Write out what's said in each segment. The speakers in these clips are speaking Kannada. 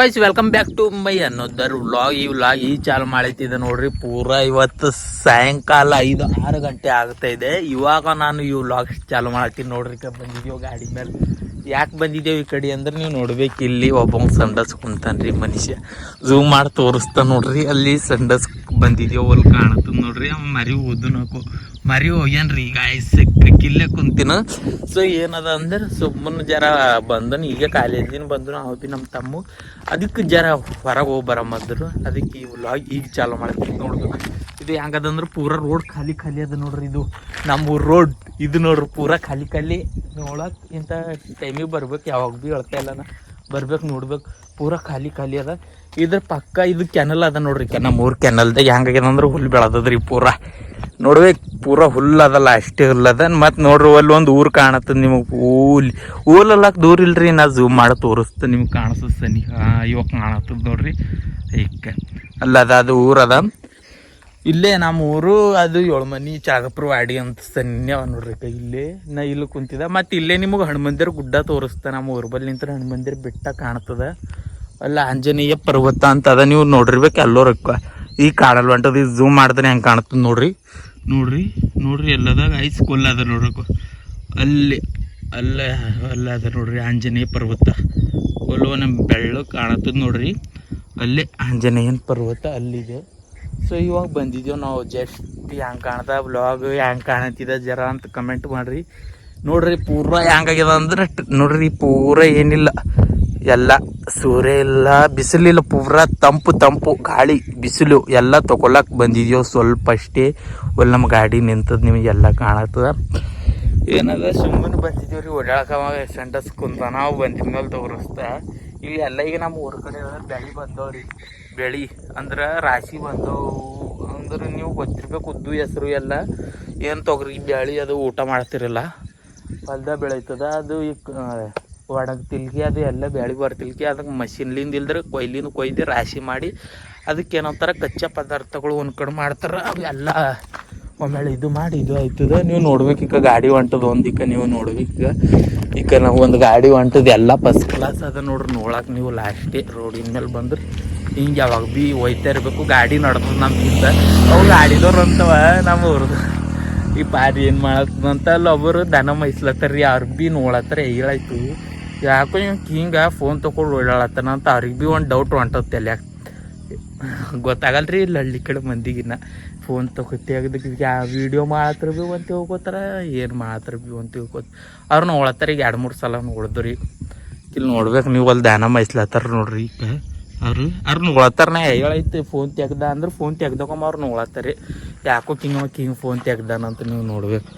Guys welcome back to my another vlog ಈ ವ್ಲಾಗ್ ಈ ಚಾಲು ಮಾಡೈತಿದೆ ನೋಡ್ರಿ, ಪೂರಾ ಇವತ್ತು ಸಾಯಂಕಾಲ ಐದು, ಆರು ಗಂಟೆ ಆಗ್ತಾ ಇದೆ. ಇವಾಗ ನಾನು ಈ ವ್ಲಾಗ್ ಚಾಲು ಮಾಡ್ತೀನಿ ನೋಡ್ರಿ ಬಂದಿದ್ದೀವಿ ಗಾಡಿ ಮೇಲೆ. ಯಾಕೆ ಬಂದಿದ್ದೇವೆ ಈ ಕಡೆ ಅಂದ್ರೆ ನೀವು ನೋಡ್ಬೇಕು, ಇಲ್ಲಿ ಒಬ್ಬ ಸಂಡಸ್ ಕುಂತಾನ್ರಿ ಮನುಷ್ಯ. ಝೂಮ್ ಮಾಡಿ ತೋರಿಸ್ತಾ ನೋಡ್ರಿ, ಅಲ್ಲಿ ಸಂಡಸ್ ಬಂದಿದ್ದೇವೆ ಅಲ್ಲಿ ಕಾಣತ್ತ ನೋಡ್ರಿ. ಮರಿ ಓದನಕು, ಮರಿ ಹೋಗ್ಯಾನ್ರಿ ಈಗ ಇಲ್ಲೇ ಕುಂತಿನ. ಸೊ ಏನದ ಅಂದ್ರೆ ಸುಮ್ಮನೆ ಜರ ಬಂದನು. ಈಗ ಕಾಲೇಜಿನ ಬಂದ್ರು ಅವತ್ತಿ ಬಿ ನಮ್ಮ ತಮ್ಮ. ಅದಕ್ಕೆ ಜರ ಹೊರಗೆ ಹೋಗಿ ಬರಮದ್ರು. ಅದಕ್ಕೆ ಈ ವ್ಲಾಗ್ ಈಗ ಚಾಲು ಮಾಡ್ತೀವಿ ನೋಡ್ಬೇಕು ಇದು ಹೆಂಗದಂದ್ರೆ ಪೂರ ರೋಡ್ ಖಾಲಿ ಖಾಲಿ ಅದ ನೋಡ್ರಿ ಇದು. ನಮ್ಮ ರೋಡ್ ಇದು ನೋಡ್ರಿ ಪೂರ ಖಾಲಿ ಖಾಲಿ. ನೋಡಕ್ ಇಂಥ ಟೈಮಿಗೆ ಬರ್ಬೇಕು. ಯಾವಾಗ ಭೀ ಹೇಳ್ತಾ ಇಲ್ಲ ನಾ ಬರ್ಬೇಕು, ನೋಡ್ಬೇಕು. ಪೂರ ಖಾಲಿ ಖಾಲಿ ಅದ. ಇದ್ರ ಪಕ್ಕ ಇದು ಕೆನಲ್ ಅದ ನೋಡ್ರಿ. ನಮ್ಮ ಊರ್ ಕೆನಲ್ದಾಗ ಹೆಂಗಾಗ್ಯದ ಅಂದ್ರೆ ಹುಲ್ಲು ಬೆಳದದ್ರಿ ಪೂರ. ನೋಡ್ಬೇಕು ಪೂರ ಹುಲ್ಲು ಅದಲ್ಲ ಅಷ್ಟೇ ಹುಲ್ಲದ ಮತ್ತು ನೋಡ್ರಿ, ಅಲ್ಲಿ ಒಂದು ಊರು ಕಾಣತ್ತದ ನಿಮಗೆ. ಊಲ್ ಊಲಲ್ಲಕ್ ದೂರ ಇಲ್ರಿ, ನಾ ಝೂಮ್ ಮಾಡಿ ತೋರಿಸ್ತ ನಿಮ್ಗೆ ಕಾಣಿಸ್ತದ ಸನಿ. ಇವಾಗ ಕಾಣತ್ತದ ನೋಡ್ರಿ. ಈಗ ಅಲ್ಲದ ಅದು ಊರದ ಇಲ್ಲೇ ನಮ್ಮ ಊರು, ಅದು ಏಳು ಮನಿ ಚಾಗಪ್ರ ವಾಡಿ ಅಂತ ಸನ್ನೆ ನೋಡ್ರಿ ಇಲ್ಲೇ ನಾ ಇಲ್ಲಿ ಕುಂತಿದ ಮತ್ತು ಇಲ್ಲೇ ನಿಮಗೆ ಹನುಮಂದಿರ ಗುಡ್ಡ ತೋರಿಸ್ತ. ನಮ್ಮ ಊರ್ ಬಲ್ಲಿ ನಿಂತ್ರ ಹನುಮಂದಿರ ಬೆಟ್ಟ ಕಾಣ್ತದ. ಅಲ್ಲ, ಆಂಜನೇಯ ಪರ್ವತ ಅಂತ ಅದ. ನೀವು ನೋಡಿರ್ಬೇಕು ಎಲ್ಲೋರಕ್ಕ ಈ ಕಾಡಲ್ ಹೊಂಟದ ಈ ಝೂಮ್ ಮಾಡಿದ್ರೆ ಹೆಂಗೆ ಕಾಣ್ತದ ನೋಡ್ರಿ. ನೋಡ್ರಿ ನೋಡ್ರಿ ಎಲ್ಲದಾಗ ಐಸ್ ಕೊಲ್ಲ ಅದ ನೋಡ್ರಿ ಅಲ್ಲಿ, ಅಲ್ಲ ಅಲ್ಲ ಅದ ನೋಡ್ರಿ ಆಂಜನೇಯ ಪರ್ವತ. ಕೊಲ್ಲುವ ನಮ್ಮ ಬೆಳ್ಳು ಕಾಣತ್ತದ ನೋಡ್ರಿ. ಅಲ್ಲಿ ಆಂಜನೇಯನ ಪರ್ವತ ಅಲ್ಲಿದೆ. ಸೊ ಇವಾಗ ಬಂದಿದ್ದೇವೆ ನಾವು ಜಸ್ಟ್ ಹೆಂಗೆ ಕಾಣ್ದ ಬ್ಲಾಗ್ ಹೆಂಗೆ ಕಾಣತ್ತಿದ ಜರ ಅಂತ ಕಮೆಂಟ್ ಮಾಡ್ರಿ. ನೋಡ್ರಿ ಪೂರ ಹ್ಯಾಂಗಾಗ್ಯದ ಅಂದ್ರೆ, ನೋಡ್ರಿ ಪೂರ ಏನಿಲ್ಲ. ಎಲ್ಲ ಸೂರ್ಯ ಇಲ್ಲ ಬಿಸಿಲಿಲ್ಲ ಪೂರ ತಂಪು ತಂಪು, ಗಾಳಿ, ಬಿಸಿಲು ಎಲ್ಲ ತಗೊಳಕ್ ಬಂದಿದ್ಯೋ ಸ್ವಲ್ಪ ಅಷ್ಟೇ ಒಲ್ ನಮ್ಮ ಗಾಡಿ ನಿಂತದ ನಿಮಗೆಲ್ಲ ಕಾಣತ್ತದ. ಏನದ, ಸುಮ್ಮನೆ ಬಂದಿದ್ದೀವಿ ರೀ ಓಡಾಡಕವಾಗ ಸೆಂಟಸ್ ಕುಂತ ನಾವು ಬಂದಿದ್ಮೇಲೆ ತೋರಿಸ್ತಾ. ಇಲ್ಲಿ ಎಲ್ಲ ಈಗ ನಮ್ಮ ಊರ ಕಡೆ ಬೆಳಿ ಬಂದವ್ರಿ. ಬೆಳಿ ಅಂದ್ರೆ ರಾಶಿ ಬಂದವು. ಅಂದ್ರೆ ನೀವು ಗೊತ್ತಿರ್ಬೇಕು ಉದ್ದು ಹೆಸರು ಎಲ್ಲ. ಏನು ತೊಗರಿ ಬೆಳಿ ಅದು ಊಟ ಮಾಡ್ತಿರಲ್ಲ. ಹೊಲ್ದ ಬೆಳೀತದ, ಅದು ಈಗ ಒಣಗ್ತಿಲ್ಕಿ ಅದು ಎಲ್ಲ ಬೆಳೆ ಬರ್ತಿಲ್ಕಿ ಅದಕ್ಕೆ ಮಷಿನ್ಲಿಂದ ಇಲ್ದ್ರೆ ಕೊಯ್ಲಿನ ಕೊಯ್ದು ರಾಶಿ ಮಾಡಿ ಅದಕ್ಕೆ ಏನಂತಾರೆ ಕಚ್ಚಾ ಪದಾರ್ಥಗಳು ಒಂದು ಕಡೆ ಮಾಡ್ತಾರ. ಅವೆಲ್ಲ ಒಮ್ಮೆಲೆ ಇದು ಮಾಡಿ ಇದು ಆಯ್ತದ. ನೀವು ನೋಡ್ಬೇಕು ಈಗ ಗಾಡಿ ಹೊಂಟದ ಒಂದಿಕ್ಕ ನೀವು ನೋಡ್ಬೇಕು ಈಗ. ನಾವು ಒಂದು ಗಾಡಿ ಹೊಂಟದ ಎಲ್ಲ ಫಸ್ಟ್ ಕ್ಲಾಸ್ ಅದ ನೋಡ್ರಿ ನೋಡಕ್ಕೆ ನೀವು ಲಾಸ್ಟೇ ರೋಡಿನ ಮೇಲೆ ಬಂದ್ರೆ ಹಿಂಗೆ ಯಾವಾಗ ಭೀ ಒಯ್ತಾ ಇರಬೇಕು. ಗಾಡಿ ನಡ್ತದ ನಮ್ಮಿಂದ ಅವು ಗಾಡಿದವ್ರು ಅಂತವ ನಮ್ಮ ಊರ್ದು ಈ ಪಾರಿ ಏನು ಮಾಡತ್ತದಂತ ಅಲ್ಲಿ ಒಬ್ಬರು ದನ ಮೈಸ್ಲತ್ತಾರ ರೀ, ಅವ್ರು ಭೀ ನೋಡತ್ತಾರ ಹೇಳಾಯ್ತು ಯಾಕೋ ಇವ್ ಹಿಂಗೆ ಫೋನ್ ತೊಗೊಂಡು ಓಡಾಡತ್ತಾನ ಅಂತ ಅವ್ರಿಗೆ ಭೀ ಒಂದು ಡೌಟ್ ಹೊಂಟದ ತಲ್ಯಾಗ ಗೊತ್ತಾಗಲ್ರಿ ಇಲ್ಲಿ ಹಳ್ಳಿ ಕಡೆ ಮಂದಿಗಿನ್ನ ಫೋನ್ ತಗೋತಿ ಆಗದಕ್ಕೆ ಯಾವ ವಿಡಿಯೋ ಮಾಡತ್ರ ಭೀ ಅಂತ ತಿಳ್ಕೊತಾರ, ಏನು ಮಾಡತ್ರ ಭೀ ಅಂತ ತಿಳ್ಕೊತ. ಅವ್ರು ನೋಡತ್ತಾರ ಈಗ ಎರಡು ಮೂರು ಸಲ ನೋಡಿದ್ರಿ ಇಲ್ಲಿ ನೋಡ್ಬೇಕು ನೀವು ಅಲ್ಲಿ ದಾನ ಮೈಸ್ಲತ್ತಾರ ನೋಡ್ರಿ ಈಗ. ಅವ್ರು ಅವ್ರು ನೋಡತ್ತಾರ ನಾ ಹೇಳೈತಿ ಫೋನ್ ತೆಗ್ದ ಅಂದ್ರೆ ಫೋನ್ ತೆಗ್ದಕೊಂಬ ಅವ್ರು ರೀ ಯಾಕೋ ಕಿಂಗ್ ಕಿಂಗ್ ಫೋನ್ ತೆಗ್ದಾನಂತ ನೀವು ನೋಡ್ಬೇಕು.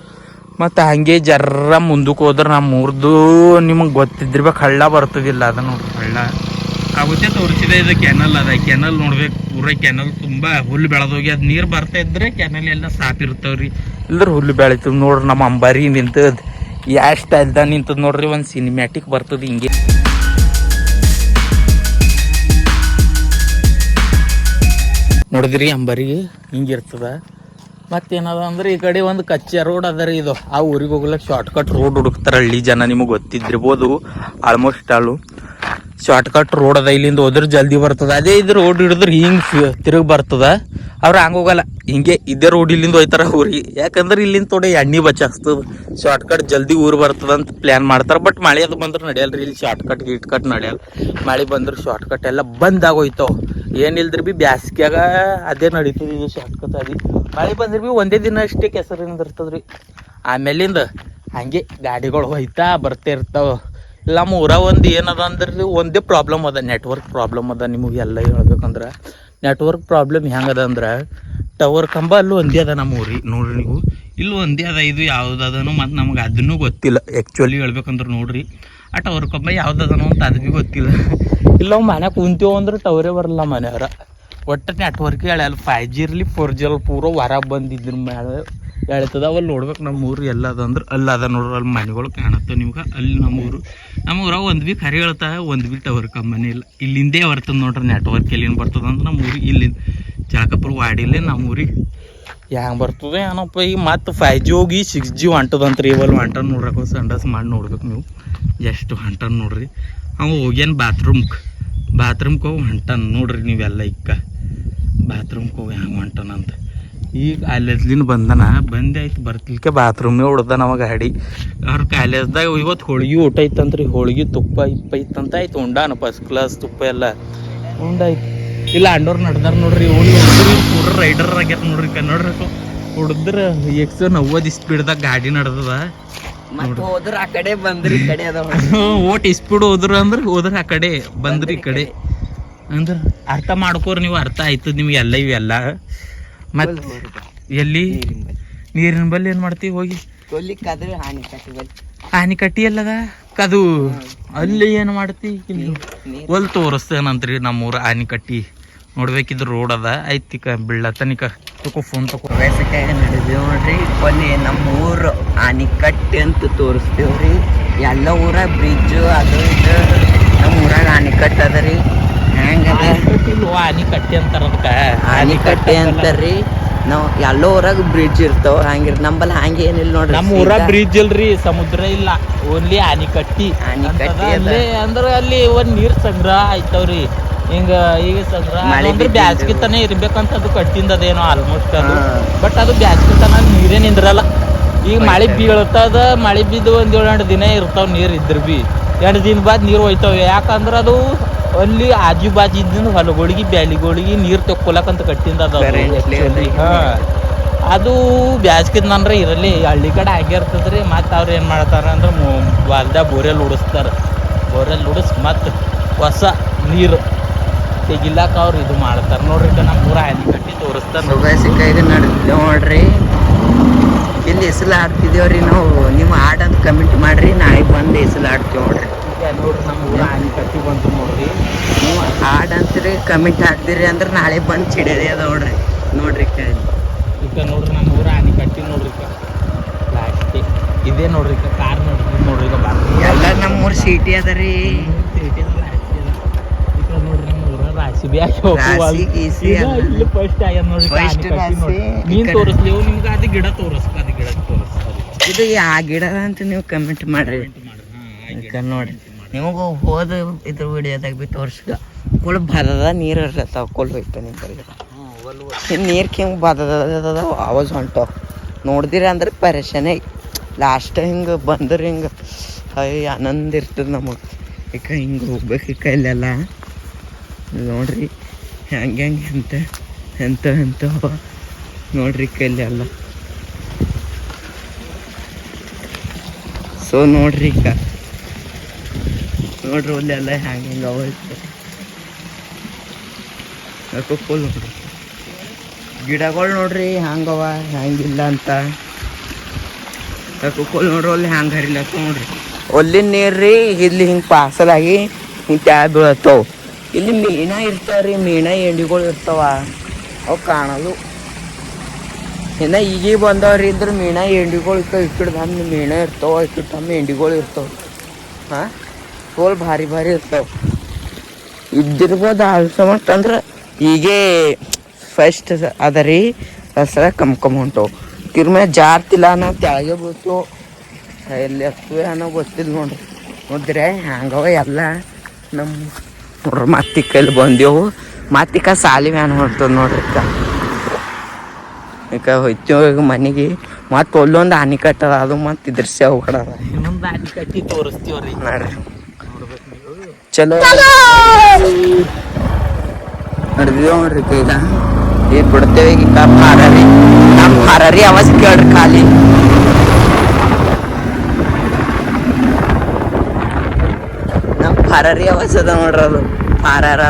ಮತ್ತು ಹಂಗೆ ಜರ್ರ ಮುಂದಕ್ಕೆ ಹೋದ್ರೆ ನಮ್ಮ ಮೂರ್ದು ನಿಮಗೆ ಬೇಕು ಹಳ್ಳ ಬರ್ತದಿಲ್ಲ ಅದ ನೋಡ್ರಿ. ಹಳ್ಳ ಆಗುತ್ತೆ ತೋರಿಸಿದೆ ಇದು ಕೆನಲ್ ಅದ. ಕೆನಲ್ ನೋಡ್ಬೇಕು ಪೂರ ಕೆನಲ್ ತುಂಬ ಹುಲ್ಲು ಬೆಳೆದೋಗಿ ಅದು ನೀರು ಬರ್ತಾ ಇದ್ರೆ ಕೆನಲ್ ಎಲ್ಲ ಸಾಪ್ ಇರ್ತಾವ್ರಿ. ಇಲ್ದ್ರ ಹುಲ್ಲು ಬೆಳಿತದೆ ನೋಡ್ರಿ ನಮ್ಮ ಅಂಬಾರಿ ನಿಂತದ. ಯಾ ಸ್ಟೈಲ್ದಾಗ ನಿಂತದ ನೋಡ್ರಿ ಒಂದು ಸಿನಿಮ್ಯಾಟಿಕ್ ಬರ್ತದೆ ಹಿಂಗೆ. ನೋಡಿದ್ರಿ ಅಂಬಾರಿ ಹಿಂಗಿರ್ತದ ಮತ್ತೇನದ ಅಂದ್ರೆ ಈ ಕಡೆ ಒಂದು ಕಚ್ಚೆ ರೋಡ್ ಅದ ರೀ ಇದು. ಆ ಊರಿಗೆ ಹೋಗ್ಲಕ್ಕೆ ಶಾರ್ಟ್ಕಟ್ ರೋಡ್ ಹುಡುಕ್ತಾರೆ ಹಳ್ಳಿ ಜನ, ನಿಮಗೆ ಗೊತ್ತಿದ್ದಿರ್ಬೋದು. ಆಲ್ಮೋಸ್ಟ್ ಆಲು ಶಾರ್ಟ್ಕಟ್ ರೋಡ್ ಅದ. ಇಲ್ಲಿಂದ ಹೋದ್ರೆ ಜಲ್ದಿ ಬರ್ತದ. ಅದೇ ಇದು ರೋಡ್ ಹಿಡಿದ್ರೆ ಹಿಂಗೆ ತಿರುಗಿ ಬರ್ತದ. ಅವ್ರು ಹಂಗೆ ಹೋಗಲ್ಲ. ಹಿಂಗೆ ಇದೇ ರೋಡ್ ಇಲ್ಲಿಂದ ಹೋಯ್ತಾರ ಊರಿಗೆ. ಯಾಕಂದ್ರೆ ಇಲ್ಲಿಂದ ತೋಡೆ ಎಣ್ಣೆ ಬಚಾಸ್ತದ ಶಾರ್ಟ್ ಕಟ್ ಜಲ್ದಿ ಊರು ಬರ್ತದ ಅಂತ ಪ್ಲ್ಯಾನ್ ಮಾಡ್ತಾರೆ. ಬಟ್ ಮಳೆ ಅದು ಬಂದ್ರೆ ನಡೆಯಲ್ರಿ. ಇಲ್ಲಿ ಶಾರ್ಟ್ಕಟ್ ಗೀಟ್ ಕಟ್ ನಡೆಯಲ್ಲ. ಮಳೆ ಬಂದ್ರೆ ಶಾರ್ಟ್ಕಟ್ ಎಲ್ಲ ಬಂದಾಗ ಆಗೋಯ್ತಾವ ಏನಿಲ್ದ್ರಿ ಬಿ ಬ್ಯಾಸ್ಗ್ಯಾಗ ಅದೇ ನಡೀತದೆ ಇದು ಶಾರ್ಟ್ ಕಟ್ ಅಲ್ಲಿ ಮಳೆ ಬಂದ್ರೆ ಬಿ ಒಂದೇ ದಿನ ಅಷ್ಟೇ ಕೆಸರಿಂದ ಇರ್ತದ್ರಿ. ಆಮೇಲಿಂದ ಹಂಗೆ ಗಾಡಿಗಳು ಹೋಯ್ತಾ ಬರ್ತಾ ಇರ್ತಾವ. ನಮ್ಮ ಊರ ಒಂದು ಏನದ ಅಂದ್ರೆ ಒಂದೇ ಪ್ರಾಬ್ಲಮ್ ಅದ. ನೆಟ್ವರ್ಕ್ ಪ್ರಾಬ್ಲಮ್ ಅದ. ನಿಮಗೆ ಎಲ್ಲ ಹೇಳ್ಬೇಕಂದ್ರೆ ನೆಟ್ವರ್ಕ್ ಪ್ರಾಬ್ಲಮ್ ಹೆಂಗದ ಅಂದ್ರೆ ಟವರ್ ಕಂಬ ಅಲ್ಲೂ ಒಂದೇ ಅದ ನಮ್ಮ ನೋಡ್ರಿ ನೀವು. ಇಲ್ಲೂ ಒಂದೇ ಅದ, ಇದು ಯಾವ್ದದನೋ ಮತ್ತು ನಮ್ಗೆ ಅದನ್ನೂ ಗೊತ್ತಿಲ್ಲ. ಆ್ಯಕ್ಚುಲಿ ಹೇಳ್ಬೇಕಂದ್ರೆ ನೋಡ್ರಿ. ಆ ಟವರ್ ಕಂಬ ಯಾವ್ದದನೋ ಅಂತ ಅದು ಭೀ ಗೊತ್ತಿಲ್ಲ. ಇಲ್ಲ ಮನೆ ಕುಂತೀವಿ ಅಂದ್ರೆ ಟವರೇ ಬರಲ್ಲ ಮನೆಯವ್ರ ಒಟ್ಟು ನೆಟ್ವರ್ಕ್ ಹೇಳಲ್ಲ ಫೈವ್ ಜಿ ಇರಲಿ ಫೋರ್ ಜಿ ಅಲ್ಲಿ ಪೂರ ಹೊರ ಬಂದಿದ್ರ ಮೇಲೆ ಹೇಳ್ತದ ಅವಲ್ಲಿ ನೋಡ್ಬೇಕು ನಮ್ಮ ಊರು ಎಲ್ಲ ಅದ ಅಂದ್ರೆ ಅಲ್ಲಿ ಅದ ನೋಡ್ರಿ ಅಲ್ಲಿ ಮನೆಗಳು ಕಾಣತ್ತೆ ನಿಮ್ಗೆ. ಅಲ್ಲಿ ನಮ್ಮ ಊರು ನಮ್ಮ ಊರಾಗ ಒಂದು ಬಿ ಖರೆ ಹೇಳ್ತಾ ಒಂದು ಬಿ ಟವರ್ ಕಂಪನಿ ಇಲ್ಲ. ಇಲ್ಲಿಂದೇ ಬರ್ತದೆ ನೋಡ್ರಿ ನೆಟ್ವರ್ಕ್ ಎಲ್ಲಿಂದ ಬರ್ತದ ಅಂದ್ರೆ ನಮ್ಮ ಊರಿಗೆ ಇಲ್ಲಿಂದ. ಚಾಕಪುರ ವಾಡಿಲೇ ನಮ್ಮ ಊರಿಗೆ ಯಾಂಗ್ ಬರ್ತದೆ ಏನಪ್ಪ ಈಗ ಮತ್ತು ಫೈವ್ ಜಿ ಹೋಗಿ ಸಿಕ್ಸ್ ಜಿ ಹೊಂಟದಂತ್ರಿ ಇವಲ್ ಹೊಂಟನ್ ನೋಡ್ರಕ ಸಂಡಸ್ ಮಾಡಿ ನೋಡ್ಬೇಕು ನೀವು. ಎಷ್ಟು ಹೊಂಟನ್ ನೋಡ್ರಿ. ಅವ ಹೋಗ್ಯಾನ ಬಾತ್ರೂಮ್ಗೆ ಬಾತ್ರೂಮ್ಗೆ ಹೋಗಿ ಹೊಂಟನ್ ನೋಡ್ರಿ ನೀವೆಲ್ಲ ಇಕ್ಕ. ಬಾತ್ರೂಮ್ಗೆ ಹೋಗಿ ಹೆಂಗೆ ಹೊಂಟನಂತ ಈಗ ಕಾಲೇಜ್ಲಿಂದ ಬಂದನ ಬಂದೆ ಆಯ್ತು ಬರ್ತಿಲ್ಕೆ ಬಾತ್ರೂಮೇ ಹೊಡ್ದಾನ ಅವ ಗಾಡಿ. ಅವ್ರ ಕಾಲೇಜ್ದಾಗ ಇವತ್ತು ಹೋಳಿಗೆ ಊಟ ಐತಂತ್ರಿ ಹೋಳಿಗೆ ತುಪ್ಪ ಇಪ್ಪ ಇತ್ತಂತ ಆಯ್ತು ಉಂಡಾನ ಫಸ್ಟ್ ಕ್ಲಾಸ್ ತುಪ್ಪ ಎಲ್ಲ. ಉಂಡಾಯ್ತು. ಇಲ್ಲ ಅಂಡೋರ್ ನಡ್ದಾರ ನೋಡ್ರಿ ಹೋಳಿ ಪೂರ ರೈಡರ್ ಆಗ್ಯಾರ ನೋಡ್ರಿ ಕನ್ನಡ ಹುಡುಗ್ರ ಎಕ್ಸ್ ನವ್ವದ್ ಸ್ಪೀಡ್ದಾಗ ಗಾಡಿ ನಡ್ದದ. ಹೋದ್ರ ಆ ಕಡೆ ಬಂದ್ರಿ ಕಡೆ ಓಟ್ ಸ್ಪೀಡ್ ಹೋದ್ರ ಅಂದ್ರೆ ಹೋದ್ರ ಆ ಕಡೆ ಬಂದ್ರಿ ಈ ಕಡೆ. ಅಂದ್ರೆ ಅರ್ಥ ಮಾಡ್ಕೋರಿ ನೀವು ಅರ್ಥ ಆಯ್ತದ ನಿಮ್ಗೆ ಎಲ್ಲ ಇವೆಲ್ಲ. ಮತ್ ಎಲ್ಲಿ? ನೀರಿನ ಬಲ್ಲಿ. ಏನ್ ಮಾಡ್ತೀವಿ ಹೋಗಿ. ಹಾನಿ ಆನಿ ಕಟ್ಟಿ ಅಲ್ಲದ? ಕದು. ಅಲ್ಲಿ ಏನ್ ಮಾಡ್ತಿ? ಒಲ್ ತೋರಿಸ್ತೇನಂತ್ರಿ ನಮ್ಮೂರ ಆನಿ ಕಟ್ಟಿ. ನೋಡ್ಬೇಕಿದ್ರ ರೋಡ್ ಅದ. ಐತಿಕ ಬೀಳತನಿಕ ತಕೋ ಫೋನ್ ತಕೋ. ನಡೆದೇವ್ ನೋಡ್ರಿ. ಕೊಲ್ಲಿ ನಮ್ಮ ಊರು ಆನಿಕಟ್ಟಿ ಅಂತ ತೋರಿಸ್ತೇವ್ರಿ. ಎಲ್ಲ ಊರ ಬ್ರಿಡ್ಜ್ ಅದು ಇದು. ನಮ್ಮ ಊರಾಗ ಆನಿಕಟ್ ಅದ ರೀ. ಹೆಂಗದ? ಆನಿ ಕಟ್ಟಿ ಅಂತಾರ ಆನಿ ಕಟ್ಟಿ ಅಂತಾರ್ರಿ. ನಾವು ಎಲ್ಲೋ ಊರಾಗ ಬ್ರಿಡ್ಜ್ ಇರ್ತಾವ. ಹಂಗಿರ್ ನಂಬಲ್ಲಿ ಹಂಗೆ ಏನಿಲ್ಲ ನೋಡ್ರಿ ನಮ್ಮ ಊರ ಸೀದಾ. ಬ್ರಿಡ್ಜ್ ಇಲ್ರಿ ಸಮುದ್ರ ಇಲ್ಲ. ಓನ್ಲಿ ಆನಿಕಟ್ಟಿ. ಆನಿಕಟ್ಟಿ ಆನಿ ಕಟ್ಟಿ ಅಲ್ಲಿ ಅಂದ್ರ ಅಲ್ಲಿ ಒಂದ್ ನೀರ್ ಸಂಗ್ರಹ ಆಯ್ತವ್ರಿ. ಹಿಂಗ ಈಗ ಸಂಗ್ರಹ ಬ್ಯಾಸ್ಗೆ ತನ ಇರ್ಬೇಕಂತ ಅದು ಕಟ್ಟಿಂದ ಅದೇನೋ ಆಲ್ಮೋಸ್ಟ್ ಅದು. ಬಟ್ ಅದು ಬ್ಯಾಸ್ಗಿ ತನ ನೀರೇ ನಿಂದ್ರಲ್ಲ. ಈಗ ಮಳೆ ಬೀಳತ್ತದ ಬೀಳ್ತದ ಮಳೆ ಬಿದ್ದು ಒಂದ್ ಏಳು ಎಂಟು ದಿನ ಇರ್ತಾವ ನೀರ್ ಇದ್ರ ಬಿ. ಎರಡು ದಿನ ಬಾದ್ ನೀರ್ ಹೋಯ್ತಾವ ಯಾಕಂದ್ರ ಅದು ಅಲ್ಲಿ ಆಜು ಬಾಜು ಇದ್ದಿಂದ ಹೊಲಗಳಿಗೆ ಬ್ಯಾಲಿಗಳಿಗೆ ನೀರ್ ತಕ್ಕೊಲಕಂತ ಕಟ್ಟಿಂದ ಅದ ಅದು ಬ್ಯಾಸ್ಗಿದ್ ಇರಲಿ ಹಳ್ಳಿ ಕಡೆ ಆಗಿರ್ತದ್ರಿ ಮತ್ತೆ ಅವ್ರು ಏನು ಮಾಡ್ತಾರ ಅಂದ್ರೆ ಹೊಲ್ದಾಗ ಬೋರೆಲ್ ಉಡಿಸ್ತಾರ. ಬೋರೆಲ್ ಉಡಿಸ್ ಮತ್ತೆ ಹೊಸ ನೀರು ತೆಗಿಲಾಕ ಅವ್ರು ಇದು ಮಾಡ್ತಾರ. ನೋಡ್ರಿ ಈಗ ನಮ್ಮ ಊರ ಹಳ್ಳಿ ಕಟ್ಟಿ ತೋರಿಸ್ತಾರ ನೋಡ್ರಿ. ಇಲ್ಲಿ ಹೆಸಲು ಆಡ್ತಿದೇವ್ರಿ ನಾವು ನಿಮ್ಮ ಹಾಡಂತ ಕಮೆಂಟ್ ಮಾಡ್ರಿ ನಾಳೆ ಬಂದು ಹೆಸಲು ಆಡ್ತೀವಿ ನೋಡ್ರಿ ನೋಡ್ರಿ ನಮ್ಮ ಊರ ಕಟ್ಟಿ ಬಂತು ನೋಡ್ರಿ. ನೀವು ಹಾಡ್ ಅಂತೀರಿ ಕಮೆಂಟ್ ಹಾಕ್ತೀರಿ ಅಂದ್ರೆ ನಾಳೆ ಬಂದು ಚಿಡೇರಿ ಅದ ನೋಡ್ರಿ. ನೋಡ್ರಿ ಕೇಳಿ ಈಗ ನೋಡ್ರಿ ನಮ್ಮ ಊರ ಆನೆ ಕಟ್ಟಿ ನೋಡ್ರಿ ಲಾಸ್ಟ್ ಇದೇ ನೋಡ್ರಿ ಕಾರ್ ನೋಡ್ರಿ ನೋಡ್ರಿ ಈಗ ನಮ್ಮ ಎಲ್ಲ ನಮ್ಮೂರ್ ಸಿಟಿ ಅದ ರೀ. ನೋಡ್ರಿ ನಮ್ಮ ಊರ ರಾಶಿ ಬಿ ಹಾಕಿ ಫಸ್ಟ್ ಆಗ್ಯದ ನೋಡ್ರಿ ನೀನ್ ತೋರಿಸ್ಲಿ ನಿಮ್ಗೆ ಅದು ಗಿಡ ತೋರಿಸ್ ಅದು ಗಿಡ ತೋರಿಸ್ ಇದು ಆ ಗಿಡ ಅಂತ ನೀವು ಕಮೆಂಟ್ ಮಾಡ್ರಿ. ನೋಡ್ರಿ. ನಿಮಗೂ ಹೋದ ಇದ್ರ ವಿಡಿಯೋದಾಗ ಬಿ ತೋರ್ಸಿದ ಕುಳ ಬದದ ನೀರು ಇರ್ತಾವ ಕುಲ್ ಹೋಯ್ತು ನಿಮ್ಮ ನೀರು ಕೆಂಗೆ ಬದದ ಆವಾಜ್ ಹೊಂಟಾವ. ನೋಡಿದಿರಿ ಅಂದ್ರೆ ಪರೇಶಾನೆ ಲಾಸ್ಟ್ ಹಿಂಗೆ ಬಂದ್ರೆ ಹಿಂಗೆ ಅಯ್ಯ ಆನಂದ ಇರ್ತದೆ ನಮಗೆ. ಈಗ ಹಿಂಗೆ ಹೋಗ್ಬೇಕು ಈಗ ಇಲ್ಲೆಲ್ಲ ನೋಡ್ರಿ ಹೆಂಗೆ ಹೆಂಗೆ ಎಂತ ಎಂತ ಎಂತ. ನೋಡ್ರಿ ಕೈಲೆಲ್ಲ. ಸೊ ನೋಡ್ರಿ ಈಗ. ನೋಡ್ರಿ ಅಲ್ಲೆಲ್ಲ ಹ್ಯಾಂಗೆ ಹಿಂಗೆ ಅವ ಯಾಕೋ ಫುಲ್ ನೋಡ್ರಿ. ಗಿಡಗಳು ನೋಡ್ರಿ ಹ್ಯಾಂಗವ ಹ್ಯಾಂಗಿಲ್ಲ ಅಂತ. ಯಾಕೋ ಫುಲ್ ನೋಡ್ರಿ ಒಲ್ಲಿ ಹ್ಯಾಂಗ ಹರಿಲತ್ತ ನೋಡ್ರಿ. ಒಲ್ಲಿನ ನೀರ್ರಿ ಇಲ್ಲಿ ಹಿಂಗೆ ಆಗಿ ಹಿಂಗೆ ಟ್ಯಾಬ್ ಬೀಳತ್ತವ. ಇಲ್ಲಿ ಮೀನ ಇರ್ತಾವ್ರಿ ಮೀನ ಎಂಡಿಗಳು ಇರ್ತಾವ. ಅವು ಕಾಣಲು ಇನ್ನ ಈಗೀಗ ಬಂದವ್ರಿ ಇದ್ರ ಮೀನ ಎಂಡಿಗಳು ಇರ್ತಾವ ಇಕ್ಕಿಡ್ದ ಹಣ್ಣು ಮೀನ ಇರ್ತಾವ ಇಕ್ಕಟ್ಟು ಎಂಡಿಗಳು ಇರ್ತಾವ. ಹಾಂ? ತೋಲ್ ಭಾರಿ ಭಾರಿ ಇರ್ತಾವ. ಇದ್ದಿರ್ಬೋದು ಆಲ್ಸಮಟ್ ಅಂದ್ರೆ ಈಗೇ ಫಸ್ಟ್ ಅದ ರೀ ದಸರಾ ಕಮ್ ಕಮ್ ಹೊಂಟವು ತಿರ್ಮೆ ಜಾರ್ತಿಲ್ಲ ಅನ್ನೋ ತೆಳಗೆ ಬೀಳ್ತು. ಎಲ್ಲಿ ಹತ್ತುವೆ ಅನ್ನೋ ಗೊತ್ತಿಲ್ಲ ನೋಡ್ರಿ. ನೋಡಿದ್ರೆ ಹ್ಯಾಂಗವ ಎಲ್ಲ ನಮ್ಮ ನೋಡ್ರಿ ಮತ್ತಿ ಕೈಲಿ ಬಂದೆವು. ಮತ್ತೀಕ ಸಾಲಿ ಮ್ಯಾನ್ ಹೊಂಟದ ನೋಡ್ರಿ ಈಗ. ಹೋಯ್ತೀವಿ ಈಗ ಮನೆಗೆ. ಮತ್ತೆ ಅಲ್ಲೊಂದು ಆನೆ ಕಟ್ಟದ ಅದು ಮತ್ತೆ ಇದ್ರ ಸೇವ್ ಕಡದ ಇನ್ನೊಂದು ಆನೆ ಕಟ್ಟಿ ತೋರಿಸ್ತೀವ್ರಿ. ನೋಡ್ರಿ. ಚಲೋ. ನಡೆದಿದ್ದೇವೆ ನೋಡ್ರಿ ಈಗ ಈಗ. ಬಿಡ್ತೇವೆ ಈಗ ನಮ್ಮ ಹಾರರಿ ನಮ್ಮ ಹಾರರಿ ಅವಾಜ್ ಕೇಳ್ರಿ ಖಾಲಿ. ನಮ್ಮ ಹಾರರಿ ಅವಾಜ್ ಅದ ನೋಡ್ರಿ ಅದು. ಹಾರಾರ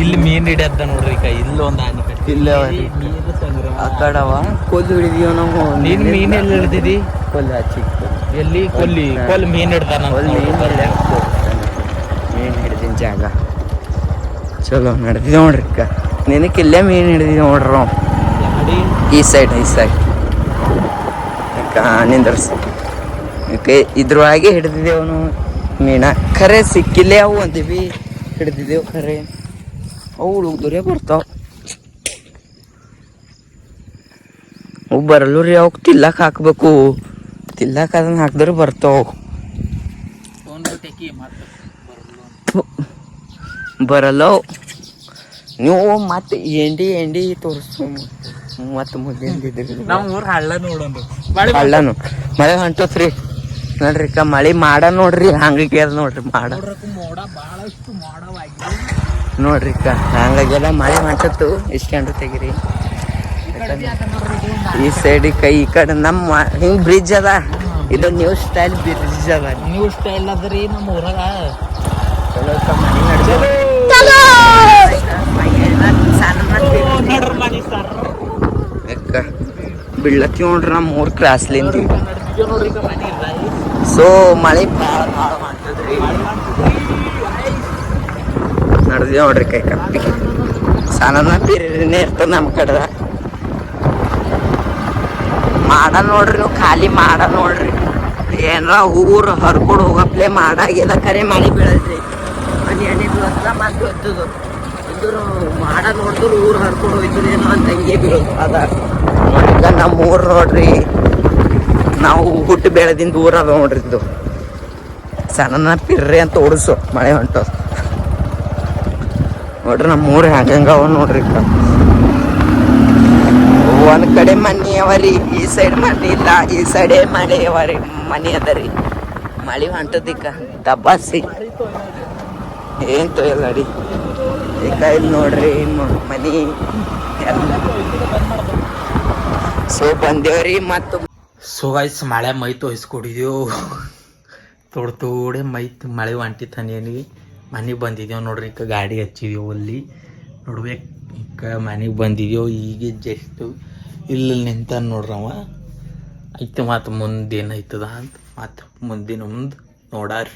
ಇಲ್ಲಿ ಮೀನ್ ಹಿಡಿಯದ ನೋಡ್ರಿ ಈಗ. ಇಲ್ಲಿ ಒಂದು ಆನೆ ಕಟ್ಟಿ ಇಲ್ಲೇ ಅವ. ರೀ. ಮೀನು ಸಂಗ್ರಹ. ಆ ಕಡವ ಕೊಲ್ಲು ಹಿಡಿದೀವಿ ನಾವು? ನೀನ್ ಮೀನ್ ಎಲ್ಲಿ ಹಿಡ್ದಿದಿ? ಕೊಲ್ಲು ಹಚ್ಚಿ ಎಲ್ಲಿ? ಕೊಲ್ಲಿ. ಕೊಲ್ ಮೀನ್ ಹಿಡ್ದಾನ ಕೊಲ್ಲು ಮೀನ್ ಮೀನು ಹಿಡಿದಿನ ಜಾಗ. ಚಲೋ ನಡೆದಿದೆ ನೋಡ್ರಿ ಅಕ್ಕ ನಿನಕ್ಕೆ ಇಲ್ಲೇ ಮೀನು ಹಿಡಿದಿದೆ ನೋಡ್ರಿ ನಾವು. ಈ ಸೈಡ್ ಈ ಸೈಡ್ ಅಕ್ಕ ನಿಂದ್ರಸ್. ಓಕೆ ಇದ್ರೊಳಗೆ ಹಿಡ್ದಿದ್ದೇವು ನಾವು ಮೀನ. ಖರೆ ಸಿಕ್ಕಿಲ್ಲೇ ಅವು ಅಂತೀವಿ. ಹಿಡ್ದಿದ್ದೇವು ಖರೆ. ಅವು ದೊರೆ ಬರ್ತಾವ. ಅವು ಬರಲ್ಲ ರೀ ಅವಕ್ಕೆ ತಿಲ್ಲಕ್ ಹಾಕ್ಬೇಕು. ತಿಲ್ಲಕ್ ಅದನ್ನ ಹಾಕಿದ್ರೆ ಬರ್ತಾವ. ಬರಲ್ಲ. ನೀವು ಮತ್ತೆ ಎಂಡಿ ಎಂಡಿ ತೋರಿಸ್ತು ಮತ್ತೆ ಮುಂದೆ ನಮ್ಮ ಊರ್ ಹಳ್ಳ ನೋಡೋಣ ಹಳ್ಳನು ಮಳೆ ಹೊಂಟತ್ರಿ ನೋಡ್ರಿ ಅಕ್ಕ ಮಳೆ ಮಾಡ ನೋಡ್ರಿ. ಹಂಗಾಗ್ಯದ ನೋಡ್ರಿ ಮಾಡ. ನೋಡ್ರಿ ಅಕ್ಕ ಹಂಗಾಗ್ಯದ ಮಳೆ ಹೊಂಟತ್ತು. ಇಷ್ಟ ತೆಗಿರಿ. ಈ ಸೈಡ್ ಕೈ ಈ ಕಡೆ ನಮ್ಮ ಹಿಂಗ್ ಬ್ರಿಡ್ಜ್ ಅದ. ಇದು ನ್ಯೂ ಸ್ಟೈಲ್ ಬ್ರಿಡ್ಜ್ ಅದ. ನ್ಯೂ ಸ್ಟೈಲ್ ಅದ್ರಿ ನಮ್ಮ ಊರಾಗ ಬೀಳತ್ತಿ ನೋಡ್ರಿ ನಮ್ಮ ಊರ್ ಕ್ರಾಸ್ಲಿಂದ ಸೊ ಮಳೆ ಭಾಳ ಭಾಳ ಮಾಡ್ತದ್ರಿ. ನಡ್ದಿ ನೋಡ್ರಿ ಕೈ ಕಪ್ಪಿ ಸಾನ ಬಿರಿನೇ ಇರ್ತದ ನಮ್ಮ ಕಡೆ ಮಾಡ ನೋಡ್ರಿ ನೀವು ಖಾಲಿ ಮಾಡ ನೋಡ್ರಿ. ಏನಾರ ಊರು ಹರ್ಕೊಂಡು ಹೋಗಪ್ಲೆ ಮಾಡಾಗೆಲ್ಲ ಕರೆ ಮಾಡಿ ಬೀಳಲ್ರಿ ಮನೆ ಅನಿ ಬೀಳತ್ತ ಮತ್ತೆ ಹೊತ್ತದು ಇದ್ರು ಮಾಡ ನೋಡಿದ್ರು ಊರು ಹರ್ಕೊಂಡು ಹೋಯ್ತದೇನೋ ಅಂತ ಹಂಗೆ ಬೀಳೋದು ಅದ. ನಮ್ಮ ಊರು ನೋಡ್ರಿ, ನಾವು ಹುಟ್ಟು ಬೆಳೆದಿಂದ ಊರ ಅದ ನೋಡ್ರಿ ಇದು. ಸಣ್ಣ ಪಿರ್ರಿ ಅಂತ ಓಡಿಸು, ಮಳೆ ಹೊಂಟು ನೋಡ್ರಿ ನಮ್ಮ ಊರು ಹೆಂಗಂಗ ನೋಡ್ರಿ ಈಗ. ಒಂದ್ ಕಡೆ ಮನೆ ಅವರಿ ಈ ಸೈಡ್ ಮನೆ ಇಲ್ಲ ಈ ಸೈಡೇ ಮಳೆ ಅವರಿ ಮನಿ ಅದರಿ ಮಳೆ ಹೊಂಟದಿಕ್ಕ ದಬ್ಬಾಸಿ. ಏನ್ ರೀ ಈಗ ಇಲ್ಲಿ ನೋಡ್ರಿ ಮನಿ ಸೊ ಬಂದೇವ್ರಿ ಮತ್ತು ಸೊ ಗೈಸ್ ಮಳೆ ಮೈ ತೋರಿಸ್ಕೊಡಿದೆವು ತೋಡ್, ತೋಡೆ ಮೈ ಮಳೆ ಹೊಂಟಿ ಹನಿಯನಿಗೆ ಮನೆಗೆ ಬಂದಿದ್ದೇವೆ ನೋಡ್ರಿ, ಈಗ ಗಾಡಿ ಹಚ್ಚಿದೆವು ಅಲ್ಲಿ. ನೋಡ್ಬೇಕು, ಈಗ ಮನೆಗೆ ಈಗ ಜಸ್ಟ್ ಇಲ್ಲಿ ನಿಂತ ನೋಡ್ರಿ ಅವ. ಐತೆ ಮತ್ತು ಮುಂದೆ ಏನಾಯ್ತದ ಅಂತ ಮತ್ತು ಮುಂದಿನ ಮುಂದೆ ನೋಡಾರಿ.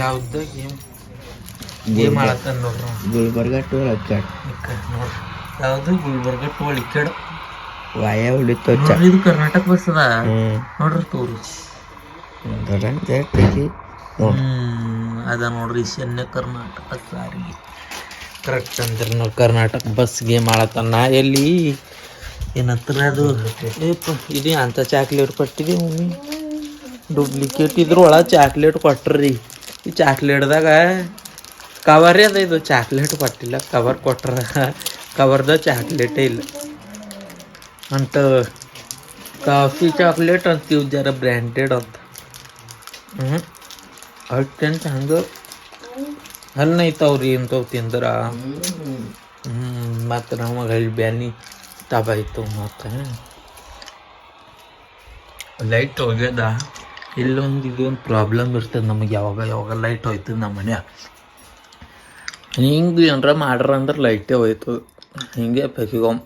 ಯಾವ್ದು ಗೇಮ್? ಗೇಮ್ ಆಡತ್ತಾನ ನೋಡ್ರಿ. ಗುಲ್ಬರ್ಗ ಟೋಲ್ ಇಕ್ಕ ನೋಡ್ರಿ. ಯಾವುದು? ಗುಲ್ಬರ್ಗ ಟೋಲ್ ಇಕ್ಕಡ ವಾಯ ಉಳಿತು ಇದು ಕರ್ನಾಟಕ ಬಸ್ ಅದ ನೋಡ್ರಿ ತೋರು ಅದ ನೋಡ್ರಿ ಈಶಾನ್ಯ ಕರ್ನಾಟಕ ಸಾರಿಗೆ ಕರೆಕ್ಟ್ ಅಂದ್ರೆ ನಾವು ಕರ್ನಾಟಕ ಬಸ್ಗೆ ನಾ ಎಲ್ಲಿ? ಏನತ್ರ ಅದು ಏಪ್ಪ ಇದು ಅಂತ ಚಾಕ್ಲೇಟ್ ಕೊಟ್ಟಿದೆ ಮಮ್ಮಿ ಡೂಪ್ಲಿಕೇಟ್ ಇದ್ರ ಒಳಗೆ ಚಾಕ್ಲೇಟ್ ಕೊಟ್ರಿ ಈ ಚಾಕ್ಲೇಟ್ದಾಗ ಕವರೇ ಅದ ಇದು ಚಾಕ್ಲೇಟ್ ಕೊಟ್ಟಿಲ್ಲ ಕವರ್ ಕೊಟ್ರ ಕವರ್ದ ಚಾಕ್ಲೇಟೇ ಇಲ್ಲ ಅಂತ ಕಾಫಿ ಚಾಕ್ಲೇಟ್ ಅಂತೀವಿ ಜರ ಬ್ರ್ಯಾಂಡೆಡ್ ಅಂತ ಹ್ಞೂ ಅಷ್ಟೇನು ಹಂಗೆ ಹಣ್ಣು ಐತವ್ರಿ ಇಂಥವು ತಿಂದ್ರ ಹ್ಞೂ ಮತ್ತು ನಮಗೆ ಅಲ್ಲಿ ಬ್ಯಾನಿ ಐತು ಮತ್ತು ಲೈಟ್ ಹೋಗ್ಯದ? ಇಲ್ಲೊಂದು ಇದೊಂದು ಪ್ರಾಬ್ಲಮ್ ಇರ್ತದೆ ನಮಗೆ. ಯಾವಾಗ ಯಾವಾಗ ಲೈಟ್ ಹೋಯ್ತದ ನಮ್ಮ ಮನ್ಯಾಗ ಹಿಂಗೆ ಏನಾರ ಮಾಡ್ರ ಅಂದ್ರೆ ಲೈಟೇ ಹೋಯ್ತು. ಹಿಂಗೆ ಪೆಕಿಗೊಮ್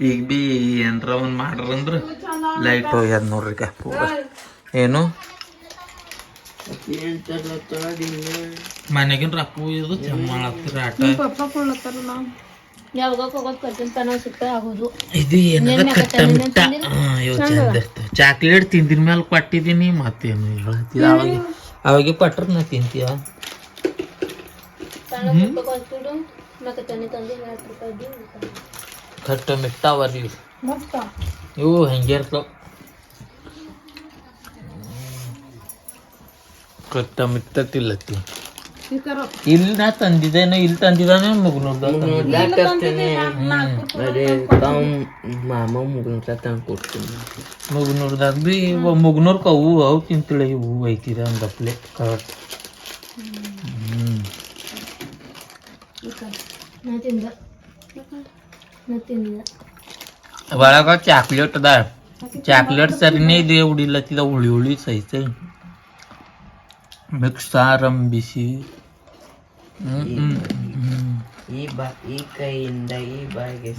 ಈಗ ಬಿ ಏನಾರ ಒಂದು ಮಾಡ್ರಂದ್ರೆ ಲೈಟ್ ಹೋಗ್ಯದ ನೋಡ್ರಿ ಪೂರ. ಏನು? ಮನೆಗಿನ ರಪ್ಪ ಇದು ಆಟ? ಯಾವಾಗ ಹೋಗೋದು ಕಟ್ಟಿನ ತನ ಸಿಕ್ಕ ಆಗೋದು ಇದು ಏನಾರ ಕಟ್ಟ ಮಿಟ್ಟ ಹಾಂ ಇವು ಚಂದ ಇರ್ತವೆ ಚಾಕ್ಲೇಟ್ ತಿಂದಿನ ಮೇಲೆ ಕೊಟ್ಟಿದ್ದೀನಿ ಮತ್ತೇನು ಹೇಳ್ತೀಯ ಅವಾಗ ಅವಾಗ ಕೊಟ್ರೆ ನಾ ತಿಂತೀಯ ತನ ಪುಸ್ತಕ ಹಚ್ಚಿಡು ಮತ್ತೆ ತನಿ ತಂದು ಎರಡು ರೂಪಾಯಿ ಕಟ್ಟ ಮಿಟ್ಟ ಅವರಿ ಇವು ಮಸ್ತ ಇವು ಹೆಂಗೆ ಇರ್ತಾವ ಕಟ್ಟ ಮಿಟ್ಟ ತಿಲ್ಲತ್ತಿ ಇಲ್ಲಿ ನಾ ತಂದಿದ್ದೇನೆ ಇಲ್ಲಿ ತಂದಿದ್ದಾನೆ ಮುಗ್ನೂರ್ದ. ಅರೆ ತಾವ್ ಮಾಮ ಮುಗಿನ ತಂದು ಕೊಡ್ತೀನಿ. ಮುಗ್ನೂರ್ದಾಗ ಬಿ ಮುಗ್ನೂರ್ ಅವು ಅವು ತಿಂತಿಳೆ ಇವು ಐತಿದ ಒಂದಪ್ಲೆ ಕರೆಕ್ಟ್ ಹ್ಞೂ ನಾ ತಿಂದ. ನಾ ತಿಂದ. ಒಳಗ ಚಾಕ್ಲೇಟ್ ಅದ. ಚಾಕ್ಲೇಟ್ ಸರಿನೇ ಇದೆ ಉಡಿಲತ್ತಿದ ಹುಳಿ ಹುಳಿ ಸಹಿತ. ಮಿಕ್ಸ್ ಆರಂಭಿಸಿ ಈ ಬಾ ಈ ಕೈಯಿಂದ ಈ ಬಾಯಿಗೆ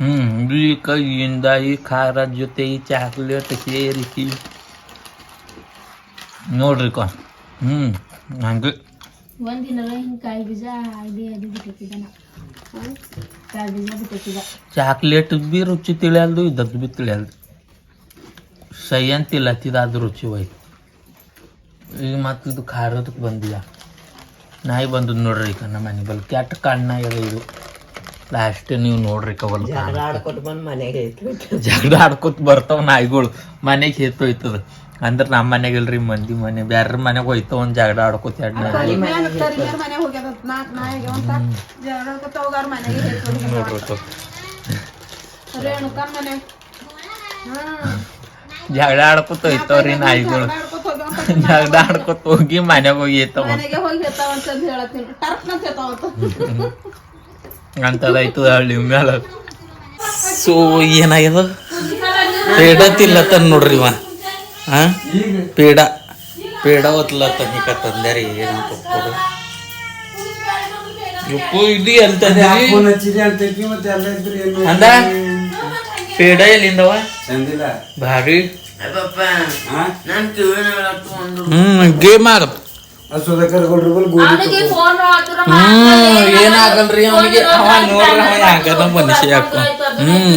ಹ್ಮ್ ಈ ಕೈಯಿಂದ ಈ ಖಾರ ಜೊತೆ ಈ ಚಾಕ್ಲೇಟ್ ಸೇರಿಸಿ. ನೋಡ್ರಿ ಕ ಹ್ಮ್ ಹಂಗೆ. ಒಂದಿನ ಹಿಂಗೆ ಕಾಯಿ ಬೀಜ ಅದು ಅದು ಬಿಟ್ಟಿದ್ದ ಕಾಯಿ ಬೀಜ ಬಿಟ್ಟಿದ್ದ ಚಾಕ್ಲೇಟ್ ಬಿ ರುಚಿ ತಿಳಿಯಲ್ದು ಇದ್ದದ್ದು ಬಿ ತಿಳಿಯಲ್ದು. ಸೈ ಅಂತಿಲ್ಲ ಹತ್ತಿದ ಅದು ರುಚಿ ಹೋಯ್ತು. ಈಗ ಮತ್ತೆ ಇದು ಖಾರದಕ್ಕೆ ಬಂದಿಲ್ಲ ನಾಯಿ ಬಂದದ್ ನೋಡ್ರಿ ಈಗ ನಮ್ಮ ಮನೆ ಬಲ್. ಕೆಟ್ಟ ಕಣ್ಣ ಇದೆ ಇದು. ಲಾಸ್ಟ್ ನೀವು ನೋಡ್ರಿ ಕವಲ್ ಜಗಳ ಆಡ್ಕೊತ ಬರ್ತಾವ ನಾಯಿಗಳು. ಮನೆಗೆ ಹೇತೋಯ್ತದ ಅಂದ್ರೆ ನಮ್ಮ ಮನೆಗೆ ಇಲ್ರಿ ಮಂದಿ ಮನೆ. ಬ್ಯಾರ ಮನೆಗೆ ಹೋಯ್ತಾವ ಒಂದ್ ಜಗಳ ಆಡ್ಕೊತ ಎರಡು ನಾಯಿ. ಜಗಳ ಆಡ್ಕೊತ ಹೋಯ್ತಾವ್ರಿ ನಾಯಿಗಳು. ಜಗಳ ಆಡ್ಕೊತ ಹೋಗಿ ಮನೆಗೆ ಹೋಗಿ ಏತಾವ ಅಂತದಾಯ್ತು ಹಳ್ಳಿ ಮ್ಯಾಲ ಸೊ ಏನಾಗ್ಯದ ಪೇಡ ತಿಲ್ಲತ್ತನ್ ನೋಡ್ರಿ ಇವ ಹಾ ಪೇಡ ಪೇಡ ಒತ್ಲತ್ತನ್ ಈಗ ತಂದ್ಯಾರಿ ಏನಂತ ಒಪ್ಪೋದು ಯಪ್ಪು ಇದು ಎಲ್ತಂದ್ರಿ ಅಂದ ಪೇಡ ಎಲ್ಲಿಂದವ ಭಾರಿ ನಾನು ಕಿವಿನ ಒಂದು ಹ್ಮ್ ಗೇಮ್ ಏನಾಗಲ್ರಿ ಅವನಿಗೆ ಅವ ನೋಡ್ರಿ ಅವ ಆಗದ ಮನುಷ್ಯ ಯಾಕ. ಹ್ಮ್.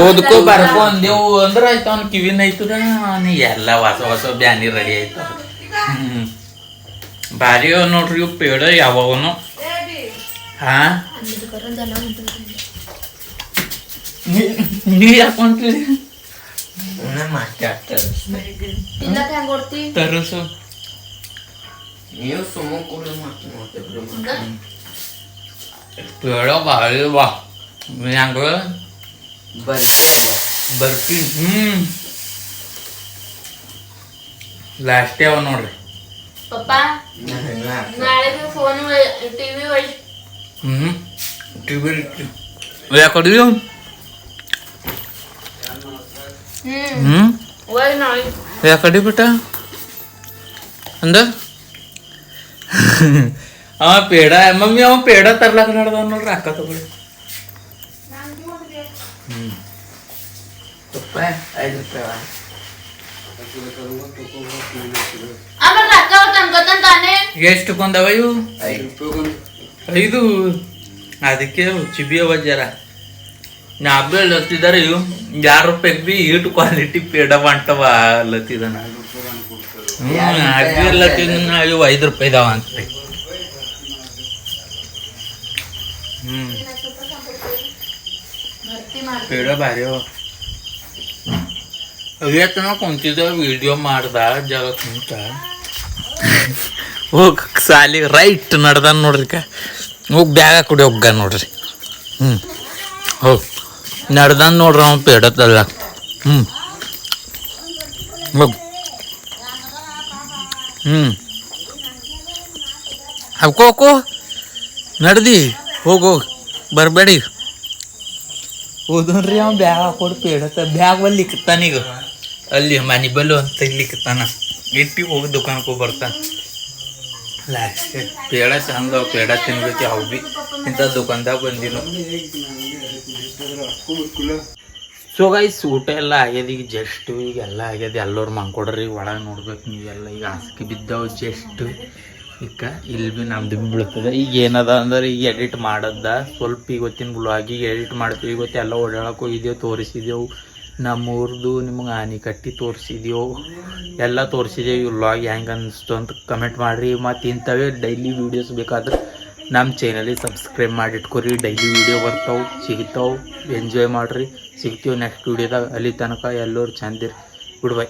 ಓದ್ಕೋ ಬರ್ಕೋ ಅಂದೇವು ಅಂದ್ರ ಆಯ್ತು ಅವ್ನ ಕಿವಿನ ಐತದ ಅವನಿಗೆ ಎಲ್ಲ ಹೊಸ ಹೊಸ ಬ್ಯಾನಿ ರೆಡಿ ಆಯ್ತು. ಹ್ಮ್. ಭಾರಿ ಅವ ನೋಡ್ರಿ ಇವ್ ಪೇಡ ಯಾವನು ಹಾ ನೀ- ನೀ ಯಾಕೊಂತೀರಿ ಮಾತಾಡ್ತಾರೆ ತಿನ್ನಕ್ ಹೆಂಗ್ ಕೊಡ್ತಿ ತರಸು ನೀವು ಸುಮ್ಮ ಕೂಡ ಮತ್ತೆ ನೋಡ್ತೀರಿ ಪೇಡ ಭಾರಿ ವಾ ಹೆಂಗ ಬರ್ರಿ ಬರ್ಫಿ ಹ್ಮ್ ಲಾಸ್ಟೇ ಅವ ನೋಡ್ರಿ ಪಪ್ಪ ನಾಳೆ ಫೋನ್ ಟಿವಿ ಒಯ್ ಹ್ಮ್ ಟಿವಿ ಯಾಕಡಿ ಹ್ಮ್ ಹ್ಮ್ ಒಯ್ ನಾಳೆ ಯಾಕಡಿ ಬಿಟ್ಟ ಅಂದ ಅವ ಪೇಡ ಮಮ್ಮಿ ಅವ ಪೇಡ ತರ್ಲಾಕ ನಡ್ದ ನೋಡ್ರಿ ಅಕ್ಕ ತಗೊಳ್ಳಿ ಹ್ಮ್ ರೂಪಾಯಿ ಐದು ರೂಪಾಯಿ ಆಮೇಲೆ ರೊಕ್ಕ ತನ್ಕೋತಾನ ತಾನೇ ಎಷ್ಟು ಕೊಂದವ ಇವು ಐದು ಐದು ಅದಕ್ಕೆ ಚಿಬಿ ಅವ ಜರ ನಾ ಬಿ ಲತ್ತಿದಾರ ಇವು ಯಾರ ರೂಪಾಯಿಗೆ ಬಿ ಈಟು ಕ್ವಾಲಿಟಿ ಪೇಡ ಬಂಟವ ಲತ್ತಿದಾನ ಹ್ಮ್ ಅಗ್ದಿ ಲತ್ತಿದ ಇವು ಐದು ರೂಪಾಯಿ ಇದಾವ ಅಂತ. ಮಾಡಿ ಪೇಡ ಭಾರಿ ಅವ. ಅವತ್ತನ ಕುಂತಿದ್ದ ವಿಡಿಯೋ ಮಾಡ್ದ ಜಗ ಕುಂತ. ಹೋಗಿ ಸಾಲಿ ರೈಟ್ ನಡ್ದಾನ ನೋಡ್ರಿ ಕ ಹೋಗಿ ಬ್ಯಾಗ ಕುಡಿ ಹೋಗ್ಗ ನೋಡ್ರಿ. ಹ್ಞೂ ಹೋಗ್. ನಡ್ದಾನ ನೋಡ್ರಿ ಅವ್ನು ಪೇಡತ್ತಲ್ಲ. ಹ್ಞೂ ಹೋಗ್. ಹ್ಞೂ ಹಾಕೋ ಹಾಕೋ ನಡ್ದಿ. ಹೋಗಿ ಹೋಗಿ. ಬರಬೇಡಿ. ಹೋದನ್ರಿ ಅವ್ನು ಬ್ಯಾಗ್ ಹಾಕೊಡ್ ಪೇಡತ್ತ. ಬ್ಯಾಗ್ ಬಲ್ಲಿ ಲಿಕ್ತಾನೀಗ ಅಲ್ಲಿ ಮನೆ ಬಲ್ಲು ಅಂತ ಲಿಕ್ತಾನ. ಇಟ್ಟಿ ಹೋಗಿ ದುಕಾನಕ್ಕೆ ಬರ್ತಾನ. ಪೇಡ ಚಂದ ಅವ ಪೇಡ ತಿನ್ಬೇಕು, ಯಾವ ಬಿ ಇಂಥ ದುಕಾನ್ದಾಗ ಬಂದಿನು. ಸೊ ಗೈಸ್ ಊಟ ಎಲ್ಲ ಆಗ್ಯದ, ಈಗ ಜಸ್ಟ್ ಈಗ ಎಲ್ಲ ಆಗ್ಯದ. ಎಲ್ಲರು ಮಂಕೊಡ್ರಿ ಒಳಗೆ ನೋಡ್ಬೇಕು ನೀವೆಲ್ಲ. ಈಗ ಹಾಸಿಗೆ ಬಿದ್ದವು ಜಸ್ಟ್ ಈಗ ಇಲ್ಲಿ ಬಿ ನಮ್ದು ಬಿ ಬೀಳ್ತದೆ. ಈಗ ಏನದ ಅಂದ್ರೆ, ಈಗ ಎಡಿಟ್ ಮಾಡದ. ಸ್ವಲ್ಪ ಇವತ್ತಿನ ಬ್ಲಾಗಿಗೆ ಎಡಿಟ್ ಮಾಡ್ತೀವಿ. ಇವತ್ತು ಎಲ್ಲ ಓಡಾಡಕ್ಕೆ ಹೋಗಿದ್ದೇವೆ ತೋರಿಸಿದೆವು ನಮ್ಮೂರ್ದು ನಿಮ್ಗೆ ಆನಿ ಕಟ್ಟಿ ತೋರಿಸಿದೆಯೋ? ಎಲ್ಲ ತೋರಿಸಿದೆಯೋ ಈ ವ್ಲಾಗ್ ಹೆಂಗೆ ಅನ್ನಿಸ್ತು ಅಂತ ಕಮೆಂಟ್ ಮಾಡಿರಿ. ಮತ್ತು ಇಂಥವೇ ಡೈಲಿ ವೀಡಿಯೋಸ್ ಬೇಕಾದ್ರೆ ನಮ್ಮ ಚಾನಲಿಗೆ ಸಬ್ಸ್ಕ್ರೈಬ್ ಮಾಡಿ ಇಟ್ಕೊರಿ ಡೈಲಿ ವೀಡಿಯೋ ಬರ್ತಾವೆ, ಸಿಗ್ತಾವೆ. ಎಂಜಾಯ್ ಮಾಡಿರಿ. ಸಿಗ್ತೀವಿ ನೆಕ್ಸ್ಟ್ ವೀಡಿಯೋದಾಗ ಅಲ್ಲಿ ತನಕ ಎಲ್ಲರೂ ಚಂದಿರಿ ಗುಡ್ ಬೈ